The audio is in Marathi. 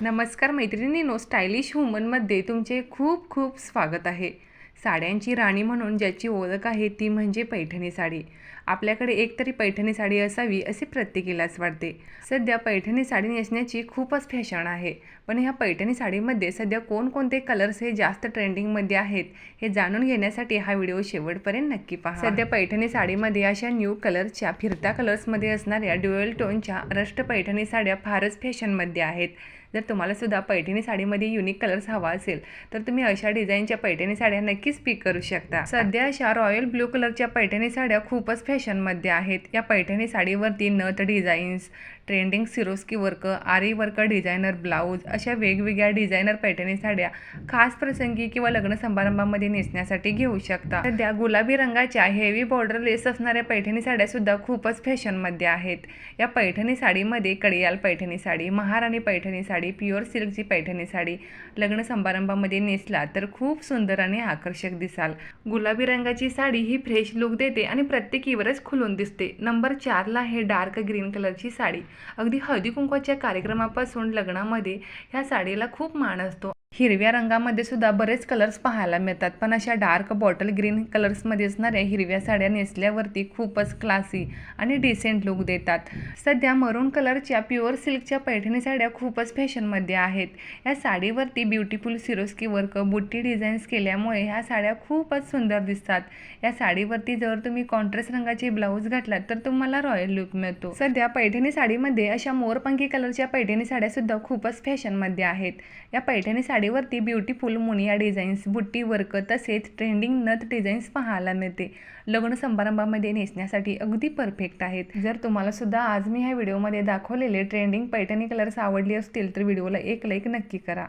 नमस्कार मैत्रिणींनो स्टायलिश वुमनमध्ये तुमचे खूप खूप स्वागत आहे. साड्यांची राणी म्हणून ज्याची ओळख आहे ती म्हणजे पैठणी साडी. आपल्याकडे एकतरी पैठणी साडी असावी असे प्रत्येकीलाच वाटते. सध्या पैठणी साडी नेसण्याची खूपच फॅशन आहे. पण ह्या पैठणी साडीमध्ये सध्या कोणकोणते कलर्स हे जास्त ट्रेंडिंगमध्ये आहेत हे जाणून घेण्यासाठी हा व्हिडिओ शेवटपर्यंत नक्की पहा. सध्या पैठणी साडीमध्ये अशा न्यू कलरच्या फिरत्या कलर्समध्ये असणाऱ्या ड्युएल टोनच्या रष्ट पैठणी साड्या फारच फॅशनमध्ये आहेत. जर तुम्हाला सुद्धा पैठणी साडीमध्ये युनिक कलर्स हवा असेल तर तुम्ही अशा डिझाईनच्या पैठणी साड्या नक्कीच पिक करू शकता. सध्या अशा रॉयल ब्लू कलरच्या पैठणी साड्या खूपच फॅशनमध्ये आहेत. या पैठणी साडीवरती नथ designs trending Swarovski work aari work designer blouse अशा वेगवेगळ्या डिझायनर पैठणी साड्या खास प्रसंगी किंवा लग्न समारंभामध्ये नेसण्यासाठी घेऊ शकता. सध्या गुलाबी रंगाच्या हेवी बॉर्डर लेस असणाऱ्या पैठणी साड्यासुद्धा खूपच फॅशनमध्ये आहेत. या पैठणी साडीमध्ये कडियाल पैठणी साडी महाराणी पैठणी साडी प्युअर सिल्कची पैठणी साडी लग्न समारंभामध्ये नेसला तर खूप सुंदर आणि आकर्षक दिसाल. गुलाबी रंगाची साडी ही फ्रेश लुक देते आणि प्रत्येकीवरच खुलून दिसते. नंबर चारला आहे डार्क ग्रीन कलरची साडी. अगदी हळदी कुंकवाच्या कार्यक्रमापासून लग्नामध्ये ह्या साडीला खूप मान असतो. हिरव्या रंगामध्ये सुद्धा बरेच कलर्स पाहायला मिळतात. पण अशा डार्क बॉटल ग्रीन कलर्समध्ये असणाऱ्या हिरव्या साड्या नेसल्यावरती खूपच क्लासी आणि डिसेंट लुक देतात. सध्या मरून कलरच्या प्युअर सिल्कच्या पैठणी साड्या खूपच फॅशनमध्ये आहेत. या साडीवरती ब्युटिफुल सिरोस्की वर्क बुट्टी डिझाईन्स केल्यामुळे ह्या साड्या खूपच सुंदर दिसतात. या साडीवरती जर तुम्ही कॉन्ट्रास्ट रंगाचे ब्लाऊज घातलात तर तुम्हाला रॉयल लुक मिळतो. सध्या पैठणी साडीमध्ये अशा मोरपंखी कलरच्या पैठणी साड्यासुद्धा खूपच फॅशनमध्ये आहेत. या पैठणी साडीवरती ब्युटीफुल मुनिया डिझाईन्स बुट्टी वर्क तसेच ट्रेंडिंग नथ डिझाईन्स पाहायला मिळते. लग्न समारंभामध्ये नेसण्यासाठी अगदी परफेक्ट आहेत. जर तुम्हाला सुद्धा आज मी ह्या व्हिडिओमध्ये दाखवलेले ट्रेंडिंग पैठणी कलर्स आवडले असतील तर व्हिडिओला एक लाईक नक्की करा.